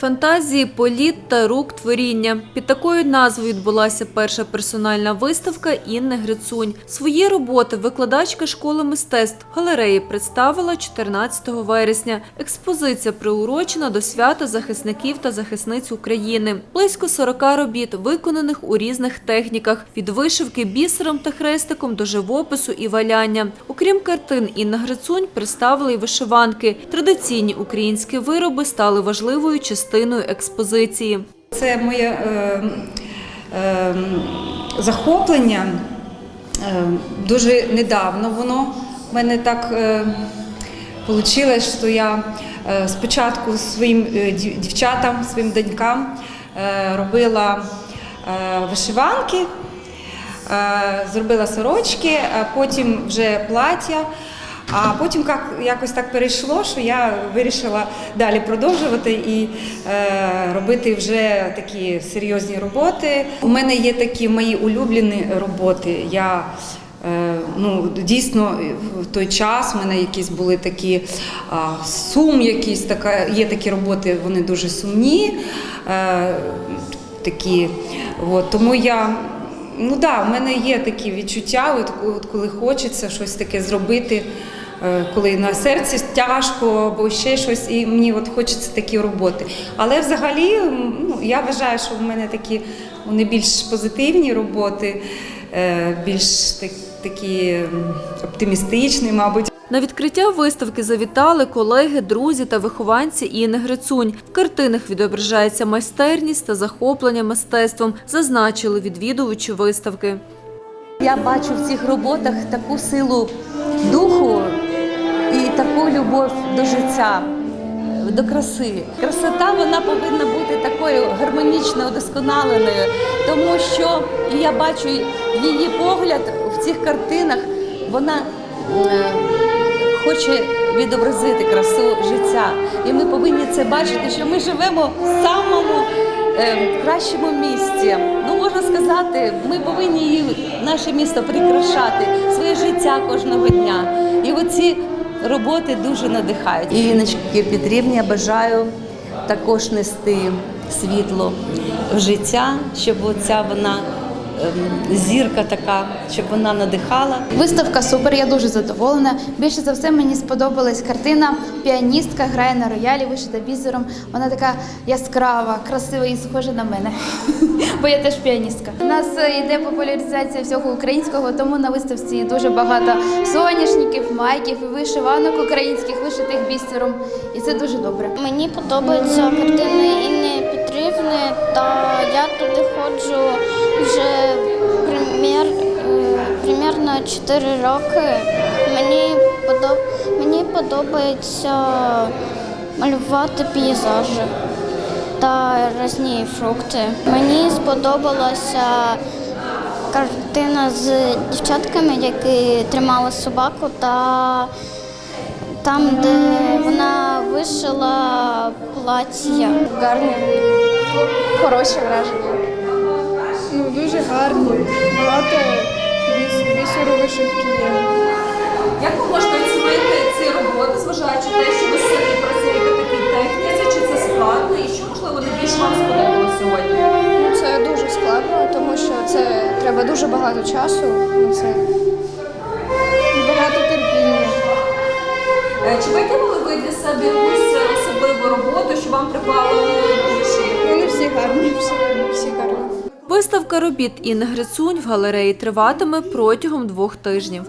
Фантазії, політ та рук творіння. Під такою назвою відбулася перша персональна виставка Інни Грицунь. Свої роботи викладачка школи мистецтв галереї представила 14 вересня. Експозиція приурочена до свята захисників та захисниць України. Близько 40 робіт, виконаних у різних техніках від вишивки бісером та хрестиком до живопису і валяння. Окрім картин, Інна Грицунь представила й вишиванки. Традиційні українські вироби стали важливою частиною експозиції. Це моє е, е, захоплення е, дуже недавно воно в мене так е, вийшло, що я е, спочатку своїм е, дівчатам, своїм донькам е, робила е, вишиванки, е, зробила сорочки, а потім вже плаття. А потім як, якось так перейшло, що я вирішила далі продовжувати і е, робити вже такі серйозні роботи. У мене є такі мої улюблені роботи. Я е, ну, дійсно в той час в мене якісь були такі а, сум, якісь така, є такі роботи, вони дуже сумні. Е, такі, от, тому я Ну да, в мене є такі відчуття, от, от коли хочеться щось таке зробити, коли на серці тяжко або ще щось, і мені от хочеться такі роботи. Але взагалі ну, я вважаю, що в мене такі вони більш позитивні роботи, е, більш так, такі оптимістичні, мабуть. На відкриття виставки завітали колеги, друзі та вихованці Інни Грицунь. В картинах відображається майстерність та захоплення мистецтвом, зазначили відвідувачі виставки. Я бачу в цих роботах таку силу духу таку любов до життя, до краси. Красота вона повинна бути такою гармонічно удосконаленою, тому що і я бачу її погляд в цих картинах. Вона е, хоче відобразити красу життя. І ми повинні це бачити, що ми живемо в самому е, кращому місці. Ну можна сказати, ми повинні її, наше місто прикрашати, своє життя кожного дня. І оці роботи дуже надихають. Іночки Петрівні я бажаю також нести світло в життя, щоб оця вона зірка така, щоб вона надихала. Виставка супер, я дуже задоволена. Більше за все мені сподобалась картина. Піаністка грає на роялі, вишита бісером. Вона така яскрава, красива і схожа на мене. Бо я теж піаністка. У нас е, йде популяризація всього українського, тому на виставці дуже багато соняшників, майків і вишиванок українських, вишитих бісером. І це дуже добре. Мені подобаються картини Інни Петрівни, та я туди ходжу вже примір, е, примірно 4 роки. Мені, подоб, мені подобається малювати пейзажі та різні фрукти. Мені сподобалася картина з дівчатками, які тримали собаку та там, де вона вишила плаття. гарні, хороші враження. Дуже гарні. Багато бісеру вишивки є. Як ви можете оцінити ці роботи, зважаючи на те, що ви самі працюєте в такій техніці, чи це складно і що можливо найбільше вам сподобалося сьогодні? Ну, це дуже складно, тому що це треба дуже багато часу на це. І багато терпіння. Е, Чи викинули ви для себе якусь особливу роботу, що вам припало до душі? Вони всі гарні, всі, всі гарні. Виставка робіт Інни Грицунь в галереї триватиме протягом двох тижнів.